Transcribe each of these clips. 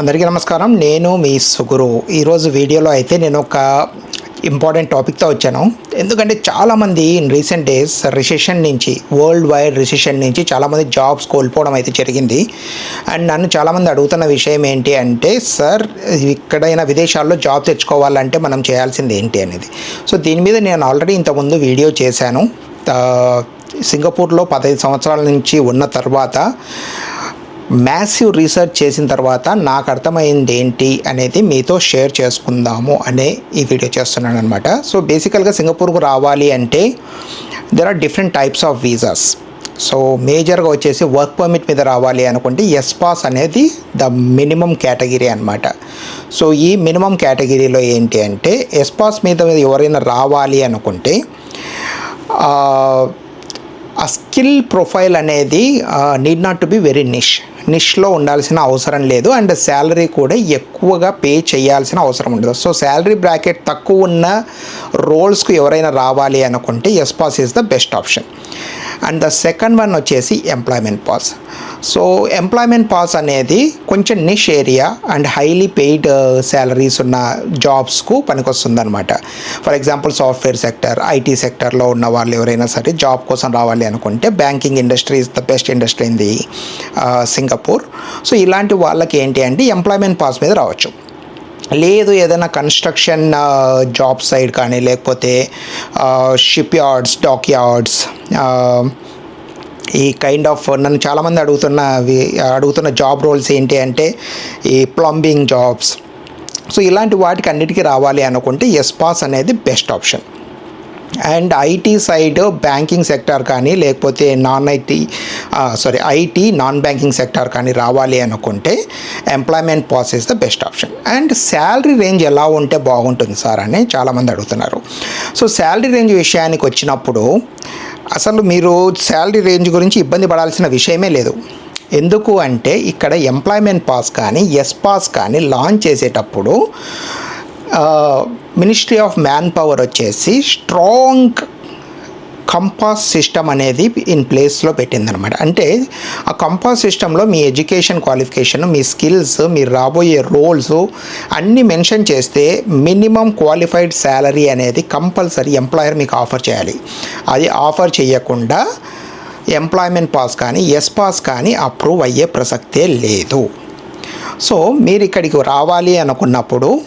అందరికీ నమస్కారం. నేను మీ సుగురు. ఈరోజు వీడియోలో అయితే నేను ఒక ఇంపార్టెంట్ టాపిక్తో వచ్చాను. ఎందుకంటే చాలామంది ఇన్ రీసెంట్ డేస్ రిసెషన్ నుంచి వరల్డ్ వైడ్ రిసెషన్ నుంచి చాలామంది జాబ్స్ కోల్పోవడం అయితే జరిగింది. అండ్ నన్ను చాలామంది అడుగుతున్న విషయం ఏంటి అంటే సార్ ఇక్కడైనా విదేశాల్లో జాబ్ తెచ్చుకోవాలంటే మనం చేయాల్సింది ఏంటి? అనేది. సో దీని మీద నేను ఆల్రెడీ ఇంతకుముందు వీడియో చేశాను. సింగపూర్లో పదహైదు సంవత్సరాల నుంచి ఉన్న తర్వాత మ్యాసివ్ రీసెర్చ్ చేసిన తర్వాత నాకు అర్థమైంది ఏంటి అనేది మీతో షేర్ చేసుకుందాము అనే ఈ వీడియో చేస్తున్నాను అనమాట సో బేసికల్గా సింగపూర్కు రావాలి అంటే there are different types of visas so మేజర్గా వచ్చేసి వర్క్ పర్మిట్ మీద రావాలి అనుకుంటే ఎస్ పాస్ అనేది ద మినిమం కేటగిరీ అనమాట సో ఈ మినిమం కేటగిరీలో ఏంటి అంటే ఎస్ పాస్ మీద ఎవరైనా రావాలి అనుకుంటే ఆ, స్కిల్ ప్రొఫైల్ అనేది need not to be very niche నిష్లో ఉండాల్సిన అవసరం లేదు. అండ్ శాలరీ కూడా ఎక్కువగా పే చేయాల్సిన అవసరం ఉండదు. సో శాలరీ బ్రాకెట్ తక్కువ ఉన్న రోల్స్కు ఎవరైనా రావాలి అనుకుంటే S pass is the best option and the second one వచ్చేసి employment pass so employment pass అనేది కొంచెం niche area and highly paid salaries ఉన్న జాబ్స్కు పనికొస్తుందనమాట for example software sector IT సెక్టర్లో ఉన్న వాళ్ళు ఎవరైనా సరే జాబ్ కోసం రావాలి అనుకుంటే banking industry is the best industry in the Singapore so ఇలాంటి వాళ్ళకి ఏంటి అంటే ఎంప్లాయ్మెంట్ పాస్ మీద రావచ్చు. లేదు ఏదైనా కన్స్ట్రక్షన్ జాబ్ సైడ్ కానీ లేకపోతే షిప్ యార్డ్స్ డాక్ యార్డ్స్ ఈ కైండ్ ఆఫ్ నన్ను చాలామంది అడుగుతున్న అడుగుతున్న జాబ్ రోల్స్ ఏంటి అంటే ఈ ప్లంబింగ్ జాబ్స్ సో ఇలాంటి వాటికి అన్నిటికీ రావాలి అనుకుంటే ఎస్పాస్ అనేది best option and IT side banking sector కానీ లేకపోతే non IT sorry IT non banking sector కానీ రావాలి అనుకుంటే employment pass is the best option. And salary range ఎలా ఉంటే బాగుంటుంది సార్ అని చాలామంది అడుగుతున్నారు. సో శాలరీ రేంజ్ విషయానికి వచ్చినప్పుడు అసలు మీరు శాలరీ రేంజ్ గురించి ఇబ్బంది పడాల్సిన విషయమే లేదు. ఎందుకు అంటే ఇక్కడ ఎంప్లాయ్మెంట్ పాస్ కానీ ఎస్ పాస్ కానీ లాంచ్ చేసేటప్పుడు మినిస్ట్రీ ఆఫ్ మ్యాన్ పవర్ వచ్చేసి స్ట్రాంగ్ కంపాస్ సిస్టమ్ అనేది ఇన్ ప్లేస్లో పెట్టిందనమాట అంటే ఆ కంపాస్ సిస్టంలో మీ ఎడ్యుకేషన్ క్వాలిఫికేషన్ మీ స్కిల్స్ మీరు రాబోయే రోల్స్ అన్నీ మెన్షన్ చేస్తే మినిమం క్వాలిఫైడ్ శాలరీ అనేది కంపల్సరీ ఎంప్లాయర్ మీకు ఆఫర్ చేయాలి. అది ఆఫర్ చేయకుండా ఎంప్లాయ్మెంట్ పాస్ కానీ ఎస్ పాస్ కానీ అప్రూవ్ అయ్యే ప్రసక్తే లేదు. సో మీరు ఇక్కడికి రావాలి అనుకున్నప్పుడు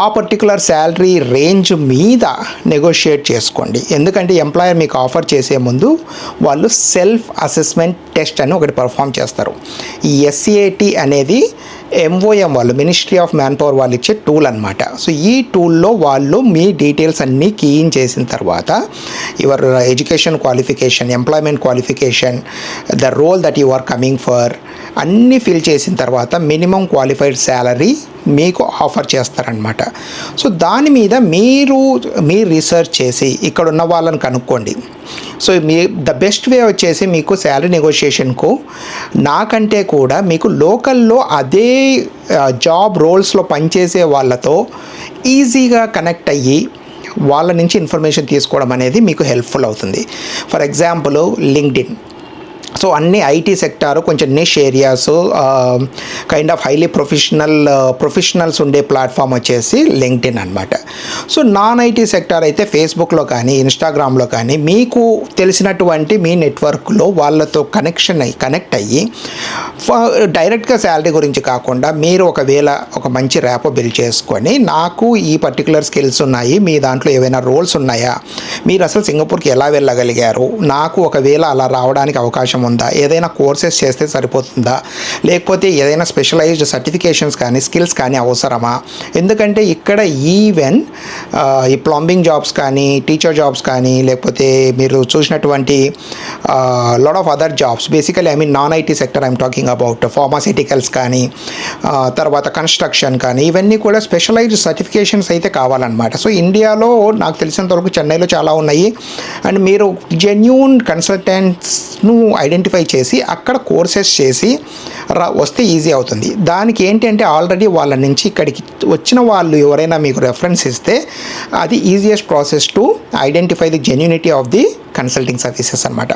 ఆ పర్టికులర్ శాలరీ రేంజ్ మీద నెగోషియేట్ చేసుకోండి. ఎందుకంటే ఎంప్లాయర్ మీకు ఆఫర్ చేసే ముందు వాళ్ళు సెల్ఫ్ అసెస్మెంట్ టెస్ట్ అని ఒకటి పర్ఫామ్ చేస్తారు. ఈ ఎస్సిఏటి అనేది ఎంఓఎం వాళ్ళు మినిస్ట్రీ ఆఫ్ మ్యాన్ పవర్ వాళ్ళు ఇచ్చే టూల్ అనమాట సో ఈ టూల్లో వాళ్ళు మీ డీటెయిల్స్ అన్నీ కీయిన్ చేసిన తర్వాత your education qualification employment qualification the role that you are coming for అన్నీ ఫిల్ చేసిన తర్వాత మినిమం క్వాలిఫైడ్ శాలరీ మీకు ఆఫర్ చేస్తారనమాట సో దాని మీద మీరు మీ రీసెర్చ్ చేసి ఇక్కడ ఉన్న వాళ్ళని కనుక్కోండి. సో మీ ద బెస్ట్ వే వచ్చేసి మీకు శాలరీ నెగోషియేషన్కు నాకంటే కూడా మీకు లోకల్లో అదే జాబ్ రోల్స్లో పనిచేసే వాళ్ళతో ఈజీగా కనెక్ట్ అయ్యి వాళ్ళ నుంచి ఇన్ఫర్మేషన్ తీసుకోవడం అనేది మీకు హెల్ప్ఫుల్ అవుతుంది. For example LinkedIn. సో అన్ని ఐటీ సెక్టారు కొంచెం niche areas kind of highly professional professionals ఉండే ప్లాట్ఫామ్ వచ్చేసి లింక్డ్ఇన్ అనమాట సో నాన్ ఐటీ సెక్టార్ అయితే ఫేస్బుక్లో కానీ ఇన్స్టాగ్రామ్లో కానీ మీకు తెలిసినటువంటి మీ నెట్వర్క్లో వాళ్ళతో కనెక్షన్ అయ్యి కనెక్ట్ అయ్యి డైరెక్ట్గా శాలరీ గురించి కాకుండా మీరు ఒకవేళ ఒక మంచి ర్యాప్ బిల్డ్ చేసుకొని నాకు ఈ పర్టికులర్ స్కిల్స్ ఉన్నాయి మీ దాంట్లో ఏవైనా రోల్స్ ఉన్నాయా? మీరు అసలు సింగపూర్కి ఎలా వెళ్ళగలిగారు? నాకు ఒకవేళ అలా రావడానికి అవకాశం ఉందా? ఏదైనా కోర్సెస్ చేస్తే సరిపోతుందా? లేకపోతే ఏదైనా స్పెషలైజ్డ్ సర్టిఫికేషన్స్ కానీ స్కిల్స్ కానీ అవసరమా? ఎందుకంటే ఇక్కడ ఈవెన్ ఈ ప్లంబింగ్ జాబ్స్ కానీ టీచర్ జాబ్స్ కానీ లేకపోతే మీరు చూసినటువంటి lot of other jobs basically I mean non IT sector I'm talking about pharmaceuticals కానీ తర్వాత కన్స్ట్రక్షన్ కానీ ఇవన్నీ కూడా స్పెషలైజ్డ్ సర్టిఫికేషన్స్ అయితే కావాలన్నమాట. సో ఇండియాలో నాకు తెలిసినంతవరకు చెన్నైలో చాలా ఉన్నాయి. అండ్ మీరు జెన్యున్ కన్సల్టెంట్స్ను ఐడెంటిఫై చేసి అక్కడ కోర్సెస్ చేసి రా వస్తే ఈజీ అవుతుంది. దానికి ఏంటి అంటే ఆల్రెడీ వాళ్ళ నుంచి ఇక్కడికి వచ్చిన వాళ్ళు ఎవరైనా మీకు రెఫరెన్స్ ఇస్తే అది easiest process to identify the genuinity of the consulting services అనమాట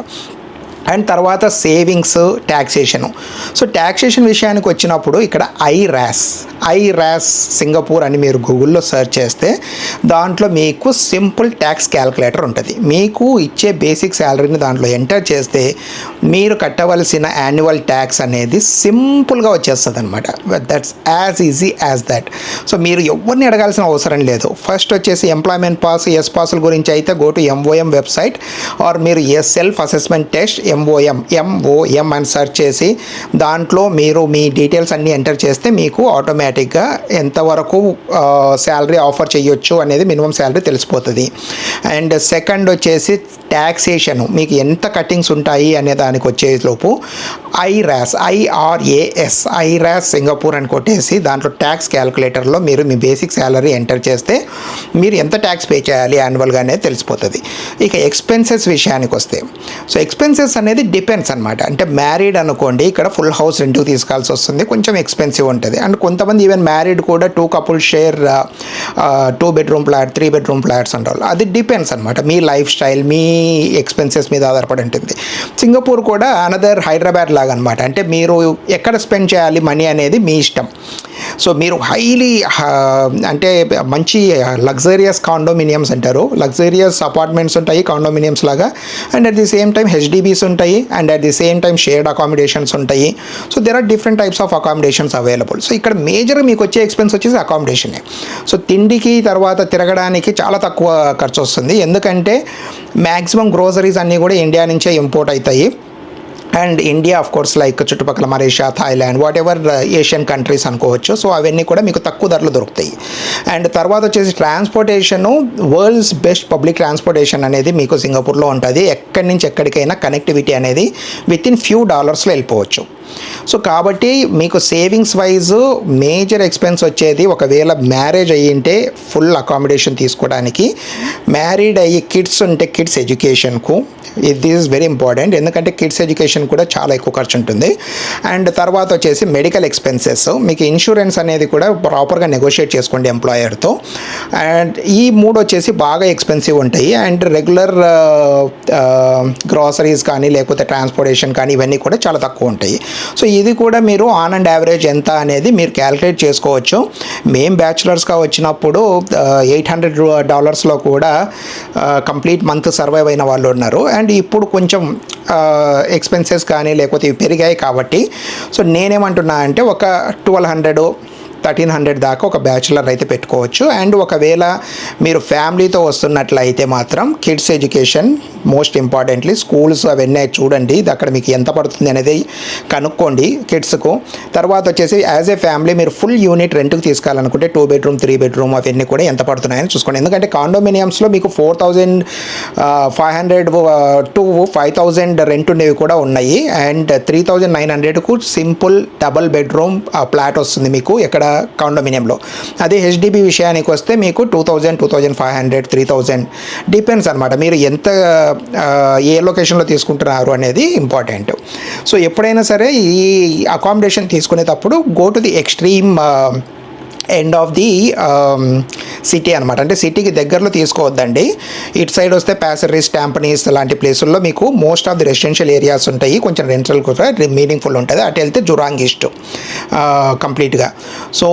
అండ్ తర్వాత సేవింగ్స్ ట్యాక్సేషను సో ట్యాక్సేషన్ విషయానికి వచ్చినప్పుడు ఇక్కడ IRAS IRAS Singapore అని మీరు గూగుల్లో సెర్చ్ చేస్తే దాంట్లో మీకు సింపుల్ ట్యాక్స్ క్యాల్కులేటర్ ఉంటుంది. మీకు ఇచ్చే బేసిక్ శాలరీని దాంట్లో ఎంటర్ చేస్తే మీరు కట్టవలసిన యాన్యువల్ ట్యాక్స్ అనేది సింపుల్గా వచ్చేస్తుంది అనమాట that's as easy as that so మీరు ఎవరిని అడగాల్సిన అవసరం లేదు. ఫస్ట్ వచ్చేసి ఎంప్లాయ్మెంట్ పాస్ ఎస్ పాసుల గురించి అయితే go to MOM website or మీరు S self assessment test MOM MOM అని సెర్చ్ చేసి దాంట్లో మీరు మీ డీటెయిల్స్ అన్నీ ఎంటర్ చేస్తే మీకు ఆటోమేటిక్గా ఎంతవరకు శాలరీ ఆఫర్ చేయొచ్చు అనేది మినిమం శాలరీ తెలిసిపోతుంది. అండ్ సెకండ్ వచ్చేసి ట్యాక్సేషన్ మీకు ఎంత కట్టింగ్స్ ఉంటాయి అనే దానికి వచ్చేలోపు ఐరాస్ ఐఆర్ఏఎస్ ఐరాస్ సింగపూర్ అని కొట్టేసి దాంట్లో ట్యాక్స్ క్యాలిక్యులేటర్లో మీరు మీ బేసిక్ శాలరీ ఎంటర్ చేస్తే మీరు ఎంత ట్యాక్స్ పే చేయాలి యాన్యువల్గా అనేది తెలిసిపోతుంది. ఇక ఎక్స్పెన్సెస్ విషయానికి వస్తే సో ఎక్స్పెన్సెస్ అనేది డిపెండ్స్ అనమాట అంటే మ్యారీడ్ అనుకోండి ఇక్కడ ఫుల్ హౌస్ రెంట్కి తీసుకోవాల్సి వస్తుంది. కొంచెం ఎక్స్పెన్సివ్ ఉంటుంది. అండ్ కొంతమంది ఈవెన్ మ్యారీడ్ కూడా two couple share two bedroom flat three bedroom flats అంటారు అది డిపెండ్స్ అనమాట మీ లైఫ్ స్టైల్ మీ ఎక్స్పెన్సెస్ మీద ఆధారపడి ఉంటుంది. సింగపూర్ కూడా అనదర్ హైదరాబాద్ లాగా అనమాట అంటే మీరు ఎక్కడ స్పెండ్ చేయాలి? మనీ అనేది మీ ఇష్టం. సో మీరు హైలీ అంటే మంచి లగ్జరియస్ కాండోమినియమ్స్ అంటారు. లగ్జరియస్ అపార్ట్మెంట్స్ ఉంటాయి కాండోమినియమ్స్ లాగా. And at the same time HDBs ఉంటాయి. And at the same time shared accommodations ఉంటాయి. So there are different types of accommodations available so ఇక్కడ మేజర్ మీకు వచ్చే ఎక్స్పెన్స్ వచ్చేసి అకామిడేషనే సో తిండికి తర్వాత తిరగడానికి చాలా తక్కువ ఖర్చు వస్తుంది. ఎందుకంటే మ్యాక్సిమం గ్రోసరీస్ అన్నీ కూడా ఇండియా నుంచే ఇంపోర్ట్ అవుతాయి. And India of course like చుట్టుపక్కల Malaysia Thailand whatever Asian countries అనుకోవచ్చు. సో అవన్నీ కూడా మీకు తక్కువ ధరలు దొరుకుతాయి. అండ్ తర్వాత వచ్చేసి transportation world's best public transportation అనేది మీకు సింగపూర్లో ఉంటుంది. ఎక్కడి నుంచి ఎక్కడికైనా కనెక్టివిటీ అనేది విత్ ఇన్ ఫ్యూ డాలర్స్లో వెళ్ళిపోవచ్చు. సో కాబట్టి మీకు సేవింగ్స్ వైజ్ మేజర్ ఎక్స్పెన్స్ వచ్చేది ఒకవేళ మ్యారేజ్ అయ్యింటే ఫుల్ అకామిడేషన్ తీసుకోవడానికి. మ్యారీడ్ అయ్యి కిడ్స్ ఉంటే కిడ్స్ ఎడ్యుకేషన్కు ఇట్ ఈస్ వెరీ ఇంపార్టెంట్ ఎందుకంటే కిడ్స్ ఎడ్యుకేషన్ కూడా చాలా ఎక్కువ ఖర్చు ఉంటుంది. అండ్ తర్వాత వచ్చేసి మెడికల్ ఎక్స్పెన్సెస్ మీకు ఇన్సూరెన్స్ అనేది కూడా ప్రాపర్గా నెగోషియేట్ చేసుకోండి ఎంప్లాయర్తో అండ్ ఈ మూడు వచ్చేసి బాగా ఎక్స్పెన్సివ్ ఉంటాయి. అండ్ రెగ్యులర్ గ్రాసరీస్ కానీ లేకపోతే ట్రాన్స్పోర్టేషన్ కానీ ఇవన్నీ కూడా చాలా తక్కువ ఉంటాయి. సో ఇది కూడా మీరు ఆన్ అండ్ యావరేజ్ ఎంత అనేది మీరు క్యాలిక్యులేట్ చేసుకోవచ్చు. మేం బ్యాచులర్స్గా వచ్చినప్పుడు ఎయిట్ హండ్రెడ్ డాలర్స్లో కూడా కంప్లీట్ మంత్ సర్వైవ్ అయిన వాళ్ళు ఉన్నారు. అండ్ ఇప్పుడు కొంచెం ఎక్స్పెన్సెస్ కానీ లేకపోతే ఇవి పెరిగాయి కాబట్టి సో నేనేమంటున్నా అంటే ఒక ట్వెల్వ్ హండ్రెడ్ థర్టీన్ హండ్రెడ్ దాకా ఒక బ్యాచులర్ అయితే పెట్టుకోవచ్చు. అండ్ ఒకవేళ మీరు ఫ్యామిలీతో వస్తున్నట్లయితే మాత్రం kids education most importantly schools అవన్నీ చూడండి. అక్కడ మీకు ఎంత పడుతుంది అనేది కనుక్కోండి కిడ్స్కు. తర్వాత వచ్చేసి యాజ్ ఏ ఫ్యామిలీ మీరు ఫుల్ యూనిట్ రెంట్కి తీసుకోవాలనుకుంటే టూ బెడ్రూమ్ త్రీ బెడ్రూమ్ అవన్నీ కూడా ఎంత పడుతున్నాయని చూసుకోండి. ఎందుకంటే కాండోమినియమ్స్లో మీకు four thousand five hundred to five thousand rent ఉండేవి కూడా ఉన్నాయి. అండ్ త్రీ థౌజండ్ నైన్ హండ్రెడ్కు సింపుల్ డబల్ బెడ్రూమ్ ఫ్లాట్ వస్తుంది మీకు. ఎక్కడ కాండోమినియంలో అదే హెచ్డిబి విషయానికి వస్తే మీకు two thousand two thousand five hundred three thousand depends అనమాట మీరు ఎంత ఏ లొకేషన్లో తీసుకుంటున్నారు అనేది ఇంపార్టెంట్ సో ఎప్పుడైనా సరే ఈ అకామిడేషన్ తీసుకునేటప్పుడు go to the extreme end of the city అనమాట అంటే సిటీకి దగ్గరలో తీసుకోవద్దండి. ఇటు సైడ్ వస్తే ప్యాసరీస్ ట్యాంపనీస్ లాంటి ప్లేసుల్లో మీకు most of the residential areas ఉంటాయి. కొంచెం రెంటల్ కూడా మీనింగ్ఫుల్ ఉంటుంది. అటు వెళ్తే జురాంగ్ ఈస్ట్ కంప్లీట్గా సో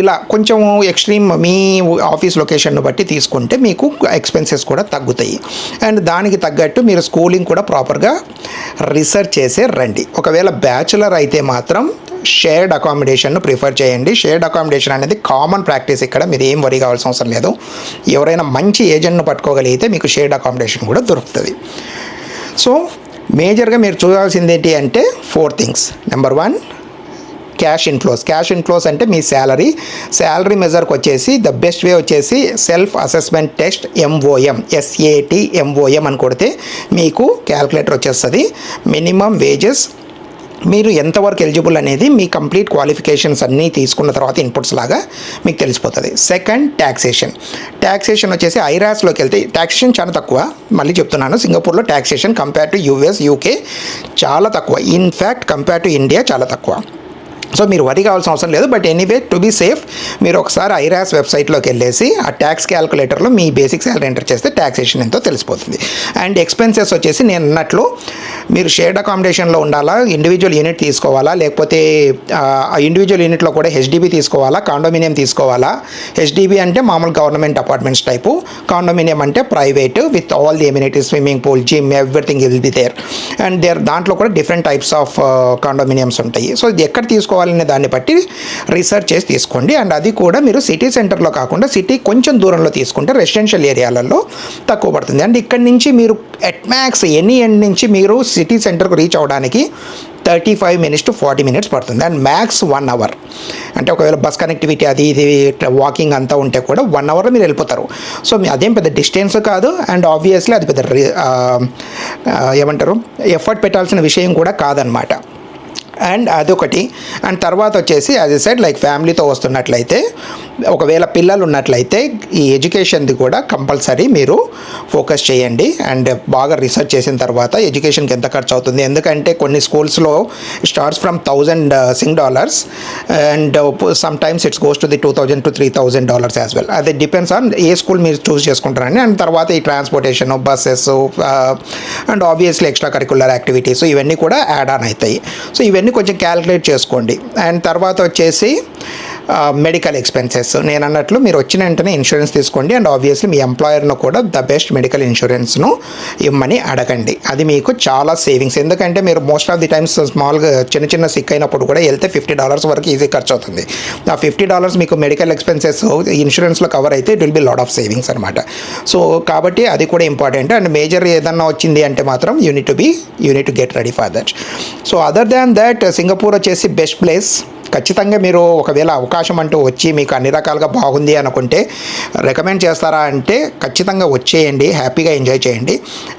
ఇలా కొంచెం ఎక్స్ట్రీమ్ మీ ఆఫీస్ లొకేషన్ను బట్టి తీసుకుంటే మీకు ఎక్స్పెన్సెస్ కూడా తగ్గుతాయి. అండ్ దానికి తగ్గట్టు మీరు స్కూలింగ్ కూడా ప్రాపర్గా రీసెర్చ్ చేసే రండి. ఒకవేళ బ్యాచులర్ అయితే మాత్రం షేర్డ్ అకామిడేషన్ను ప్రిఫర్ చేయండి. షేర్డ్ అకామిడేషన్ అనేది కామన్ ప్రాక్టీస్ ఇక్కడ. మీరు ఏం వరి కావాల్సిన అవసరం లేదు. ఎవరైనా మంచి ఏజెంట్ను పట్టుకోగలిగితే మీకు షేర్డ్ అకామిడేషన్ కూడా దొరుకుతుంది. సో మేజర్గా మీరు చూడాల్సింది ఏంటి అంటే four things number one cash inflows cash inflows అంటే మీ శాలరీ శాలరీ మెజర్కి వచ్చేసి ద బెస్ట్ వే వచ్చేసి self assessment test MOM SAT MOM అని కొడితే మీకు క్యాల్కులేటర్ వచ్చేస్తుంది. మినిమం వేజెస్ మీరు ఎంతవరకు ఎలిజిబుల్ అనేది మీ కంప్లీట్ క్వాలిఫికేషన్స్ అన్నీ తీసుకున్న తర్వాత ఇన్పుట్స్ లాగా మీకు తెలిసిపోతుంది. సెకండ్ ట్యాక్సేషన్ ట్యాక్సేషన్ వచ్చేసి ఐరాస్లోకి వెళ్తే ట్యాక్సేషన్ చాలా తక్కువ. మళ్ళీ చెప్తున్నాను సింగపూర్లో taxation compare to US UK చాలా తక్కువ. ఇన్ఫ్యాక్ట్ కంపేర్ టు ఇండియా చాలా తక్కువ. సో మీరు వరి కావాల్సిన అవసరం లేదు but anyway to be safe మీరు ఒకసారి ఐరాస్ వెబ్సైట్లోకి వెళ్ళేసి ఆ ట్యాక్స్ క్యాలిక్యులేటర్లో మీ బేసిక్ శాలరీ ఎంటర్ చేస్తే ట్యాక్సేషన్ ఎంతో తెలిసిపోతుంది. అండ్ ఎక్స్పెన్సెస్ వచ్చేసి నేను అన్నట్లు మీరు షేర్డ్ అకామిడేషన్లో ఉండాలా ఇండివిజువల్ యూనిట్ తీసుకోవాలా లేకపోతే ఆ ఇండివిజువల్ యూనిట్లో కూడా హెచ్డిబి తీసుకోవాలా కాండోమినియం తీసుకోవాలా? హెచ్డిబి అంటే మామూలు గవర్నమెంట్ అపార్ట్మెంట్స్ టైపు కాండోమినియం అంటే private with all the amenities swimming pool gym everything will be there and there దాంట్లో కూడా డిఫరెంట్ టైప్స్ ఆఫ్ కాండోమినియమ్స్ ఉంటాయి. సో ఇది ఎక్కడ తీసుకోవాలి కావాలనే దాన్ని బట్టి రీసెర్చ్ చేసి తీసుకోండి. అండ్ అది కూడా మీరు సిటీ సెంటర్లో కాకుండా సిటీ కొంచెం దూరంలో తీసుకుంటే రెసిడెన్షియల్ ఏరియాలలో తక్కువ పడుతుంది. అండ్ ఇక్కడి నుంచి మీరు ఎట్ మ్యాక్స్ ఎనీ ఎండ్ నుంచి మీరు సిటీ సెంటర్కు రీచ్ అవ్వడానికి thirty five minutes to forty minutes పడుతుంది. అండ్ మ్యాక్స్ వన్ అవర్ అంటే ఒకవేళ బస్ కనెక్టివిటీ అది ఇది వాకింగ్ అంతా ఉంటే కూడా వన్ అవర్లో మీరు వెళ్ళిపోతారు. సో మీ అదేం పెద్ద డిస్టెన్స్ కాదు. అండ్ ఆబ్వియస్లీ అది పెద్ద రి- ఏమంటారు? ఎఫర్ట్ పెట్టాల్సిన విషయం కూడా కాదనమాట. అండ్ అదొకటి. అండ్ తర్వాత వచ్చేసి యాజ్ ఎ సైడ్ లైక్ ఫ్యామిలీతో వస్తున్నట్లయితే ఒకవేళ పిల్లలు ఉన్నట్లయితే ఈ ఎడ్యుకేషన్ది కూడా కంపల్సరీ మీరు ఫోకస్ చేయండి. అండ్ బాగా రీసెర్చ్ చేసిన తర్వాత ఎడ్యుకేషన్కి ఎంత ఖర్చు అవుతుంది. ఎందుకంటే కొన్ని స్కూల్స్లో starts from thousand uh, sing dollars and some times it's goes to the two thousand to three thousand dollars as well అది డిపెండ్స్ ఆన్ ఏ స్కూల్ మీరు చూస్ చేసుకుంటారని. అండ్ తర్వాత ఈ transportation buses uh, and obviously extra curricular activities ఇవన్నీ కూడా add on అవుతాయి. So ఇవన్నీ కొంచెం క్యాలిక్యులేట్ చేసుకోండి. అండ్ తర్వాత వచ్చేసి మెడికల్ ఎక్స్పెన్సెస్ నేను అన్నట్లు మీరు వచ్చిన వెంటనే ఇన్సూరెన్స్ తీసుకోండి అండ్ ఆబ్వియస్లీ మీ ఎంప్లాయర్ను కూడా ద బెస్ట్ మెడికల్ ఇన్సూరెన్స్ను ఇవ్వమని అడగండి. అది మీకు చాలా సేవింగ్స్ ఎందుకంటే మీరు మోస్ట్ ఆఫ్ ది టైమ్స్ స్మాల్గా చిన్న చిన్న సిక్ అయినప్పుడు కూడా వెళ్తే ఫిఫ్టీ డాలర్స్ వరకు ఈజీ ఖర్చు అవుతుంది. ఆ ఫిఫ్టీ డాలర్స్ మీకు మెడికల్ ఎక్స్పెన్సెస్ ఇన్సూరెన్స్లో కవర్ అయితే it will be lot of savings అనమాట సో కాబట్టి అది కూడా ఇంపార్టెంట్ అండ్ మేజర్ ఏదన్నా వచ్చింది అంటే మాత్రం you need to be you need to get ready for that so other than that Singapore వచ్చేసి బెస్ట్ ప్లేస్ ఖచ్చితంగా మీరు ఒకవేళ అవకాశం అంటూ వచ్చి మీకు అన్ని రకాలుగా బాగుంది అనుకుంటే రికమెండ్ చేస్తారా అంటే ఖచ్చితంగా వచ్చేయండి హ్యాపీగా ఎంజాయ్ చేయండి.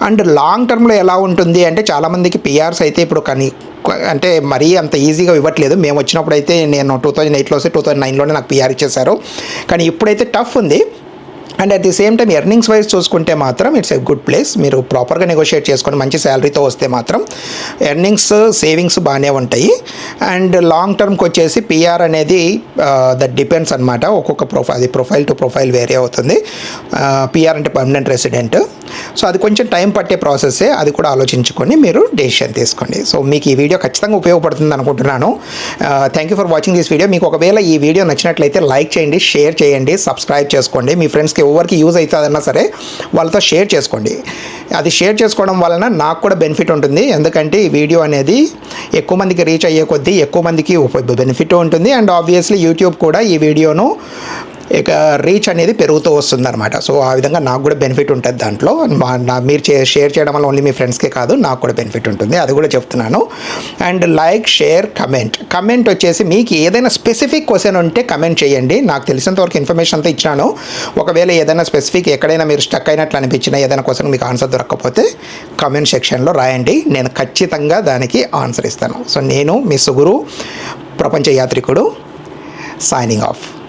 అండ్ లాంగ్ టర్మ్లో ఎలా ఉంటుంది అంటే చాలామందికి పిఆర్స్ అయితే ఇప్పుడు కానీ అంటే మరీ అంత ఈజీగా ఇవ్వట్లేదు. మేము వచ్చినప్పుడు అయితే నేను టూ థౌజండ్ ఎయిట్లో వస్తే టూ థౌజండ్ నైన్లోనే నాకు పిఆర్ ఇచ్చేశారు. కానీ ఇప్పుడైతే టఫ్ ఉంది. And at the same time earnings wise చూసుకుంటే మాత్రం ఇట్స్ ఎ గుడ్ ప్లేస్ మీరు ప్రాపర్గా నెగోషియేట్ చేసుకొని మంచి శాలరీతో వస్తే మాత్రం ఎర్నింగ్స్ సేవింగ్స్ బాగానే ఉంటాయి. అండ్ లాంగ్ టర్మ్కి వచ్చేసి పిఆర్ అనేది దట్ డిపెండ్స్ అనమాట ఒక్కొక్క ప్రొఫైల్ అది ప్రొఫైల్ టు ప్రొఫైల్ వేరే అవుతుంది. Uh, పిఆర్ అంటే పర్మనెంట్ రెసిడెంట్ సో అది కొంచెం టైం పట్టే ప్రాసెస్సే అది కూడా ఆలోచించుకొని మీరు డెసిషన్ తీసుకోండి. సో మీకు ఈ వీడియో ఖచ్చితంగా ఉపయోగపడుతుంది అనుకుంటున్నాను. Thank you for watching this video మీకు ఒకవేళ ఈ వీడియో నచ్చినట్లయితే లైక్ చేయండి షేర్ చేయండి సబ్స్క్రైబ్ చేసుకోండి. మీ ఫ్రెండ్స్ ఫ్రెండ్స్కి ఎవరికి యూజ్ అవుతుందన్నా సరే వాళ్ళతో షేర్ చేసుకోండి. అది షేర్ చేసుకోవడం వలన నాకు కూడా బెనిఫిట్ ఉంటుంది. ఎందుకంటే ఈ వీడియో అనేది ఎక్కువ మందికి రీచ్ అయ్యే కొద్దీ ఎక్కువ మందికి బెనిఫిట్ ఉంటుంది. అండ్ ఆబ్వియస్లీ యూట్యూబ్ కూడా ఈ వీడియోను ఇక రీచ్ అనేది పెరుగుతూ వస్తుందన్నమాట. సో ఆ విధంగా నాకు కూడా బెనిఫిట్ ఉంటుంది దాంట్లో. మా నా మీరు షేర్ చేయడం వల్ల ఓన్లీ మీ ఫ్రెండ్స్కే కాదు నాకు కూడా బెనిఫిట్ ఉంటుంది. అది కూడా చెప్తున్నాను. And like share comment comment వచ్చేసి మీకు ఏదైనా స్పెసిఫిక్ క్వశ్చన్ ఉంటే కమెంట్ చేయండి. నాకు తెలిసినంతవరకు ఇన్ఫర్మేషన్ అంతా ఇచ్చినాను ఒకవేళ ఏదైనా స్పెసిఫిక్ ఎక్కడైనా మీరు స్టక్ అయినట్లు అనిపించినా ఏదైనా క్వశ్చన్ మీకు ఆన్సర్ దొరకకపోతే కమెంట్ సెక్షన్లో రాయండి. నేను ఖచ్చితంగా దానికి ఆన్సర్ ఇస్తాను. సో నేను మీ సుగురు ప్రపంచ యాత్రికుడు సైనింగ్ ఆఫ్